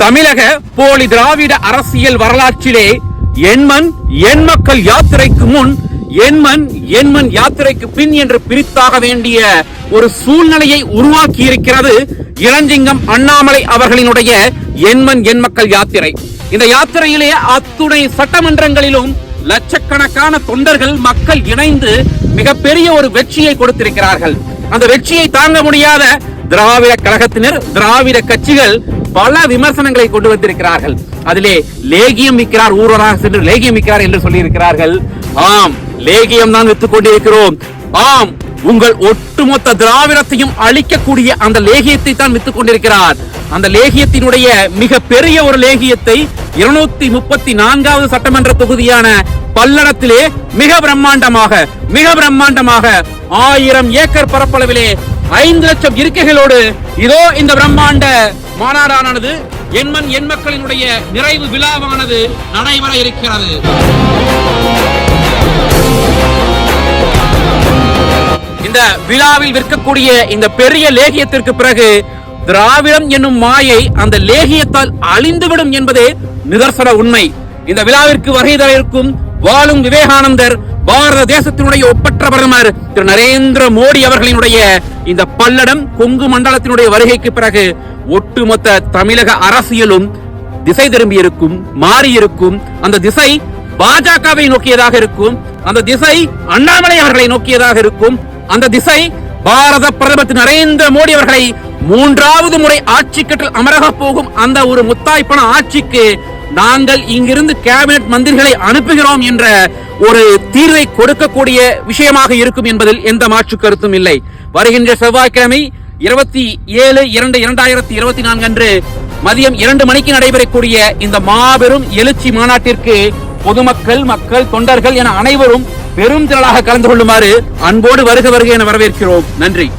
தமிழக போலி திராவிட அரசியல் வரலாற்றிலே எண்மண் எண் மக்கள் யாத்திரைக்கு முன் எண்மண் எண்மண் யாத்திரைக்கு பின் என்று பிரித்தாக வேண்டிய ஒரு சூழ்நிலையை உருவாக்கி இருக்கிறது இளஞ்சிங்கம் அண்ணாமலை அவர்களினுடைய எண்மண் எண் மக்கள் யாத்திரை. இந்த யாத்திரையிலே அத்துணை சட்டமன்றங்களிலும் லட்சக்கணக்கான தொண்டர்கள் மக்கள் இணைந்து மிகப்பெரிய ஒரு வெற்றியை கொடுத்திருக்கிறார்கள். அந்த வெற்றியை தாங்க முடியாத திராவிட கழகத்தினர் திராவிட கட்சிகள் பல விமர்சனங்களை கொண்டு வந்திருக்கிறார்கள். அதிலே லேகியம் விற்கிறார் ஊர்வராக சென்று லேகியம் விற்கிறார் என்று சொல்லியிருக்கிறார்கள். ஆம் லேகியம் தான் வித்துக் கொண்டிருக்கிறோம். ஆம் உங்கள் ஒட்டுமொத்த திராவிடத்தையும் அழிக்கக்கூடிய அந்த லேகியத்தை தான் வித்துக் கொண்டிருக்கிறார். அந்த லேகியத்தினுடைய மிக பெரிய ஒரு லேகியத்தை இருநூத்தி முப்பத்தி நான்காவது சட்டமன்ற தொகுதியான பல்லடத்திலே மிக பிரம்மாண்டமாக மிக பிரம்மாண்டமாக ஆயிரம் ஏக்கர் பரப்பளவிலே ஐந்து லட்சம் இருக்கைகளோடு இதோ இந்த பிரம்மாண்ட மாநாடானது எண்மண் எண் மக்களினுடைய நிறைவு விழாவானது நடைபெற இருக்கிறது. இந்த விழாவில் விற்கக்கூடிய இந்த பெரிய லேகியத்திற்கு பிறகு திராவிடம் என்னும் மாயை அந்த லேகியத்தால் அழிந்துவிடும் என்பதே நிதர்சன உண்மை. இந்த விழாவிற்கு வருகை தர இருக்கும் வாழும் விவேகானந்தர் பாரத தேசத்தினுடைய ஒப்பற்ற பிரதமர் திரு நரேந்திர மோடி அவர்களினுடைய இந்த பல்லடம் கொங்கு மண்டலத்தினுடைய வருகைக்கு பிறகு ஒட்டுமொத்த தமிழக அரசியலும் திசை திரும்பி இருக்கும் மாறி இருக்கும் அந்த திசை பாஜகவை நோக்கியதாக இருக்கும். அந்த திசை அண்ணாமலை அவர்களை நோக்கியதாக இருக்கும். அந்த திசை பாரத பிரதமர் திரு நரேந்திர மோடி அவர்களை மூன்றாவது முறை ஆட்சி கட்டில் அமரக போகும் அந்த ஒரு முத்தாய்ப்பன ஆட்சிக்கு நாங்கள் இங்கிருந்து கேபினெட் மந்திரிகளை அனுப்புகிறோம் என்ற ஒரு தீர்வை கொடுக்கக்கூடிய விஷயமாக இருக்கும் என்பதில் எந்த மாற்று கருத்தும் இல்லை. வருகின்ற செவ்வாய்க்கிழமை இருபத்தி ஏழு இரண்டு இரண்டாயிரத்தி இருபத்தி நான்கு அன்று மதியம் இரண்டு மணிக்கு நடைபெறக்கூடிய இந்த மாபெரும் எழுச்சி மாநாட்டிற்கு பொதுமக்கள் மக்கள் தொண்டர்கள் என அனைவரும் பெரும் திரளாக கலந்து கொள்ளுமாறு அன்போடு வருக வருக என வரவேற்கிறோம். நன்றி.